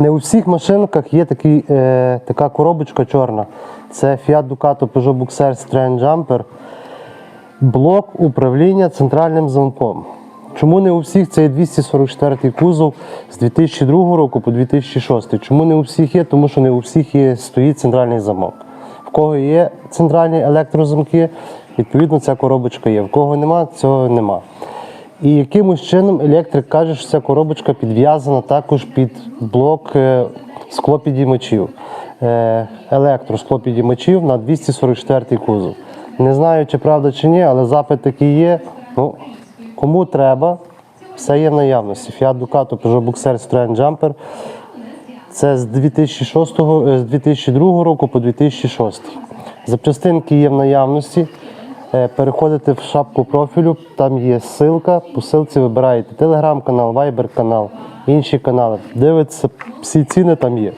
Не у всіх машинках є такий, е, така коробочка чорна. Це Fiat Ducato Peugeot Boxer Strange Jumper. Блок управління центральним замком. Чому не у всіх це є 244 кузов з 2002 року по 2006? Чому не у всіх є? Тому що не у всіх є, стоїть центральний замок. В кого є центральні електрозамки, відповідно ця коробочка є. В кого нема, цього нема. І якимось чином електрик каже, що ця коробочка підв'язана також під блок е, склопідіймачів. Е, електросклопідіймачів на 244 кузов. Не знаю, чи правда, чи ні, але запит такий є. Ну, кому треба, все є в наявності. Fiat Ducato Peugeot Boxer Citroen Jumper. Це з 2006, е, з 2002 року по 2006. Запчастинки є в наявності. Е, Переходите в шапку профілю, там є ссылка. По ссылці вибираєте телеграм-канал, вайбер-канал, інші канали. Дивитеся, всі ціни там є.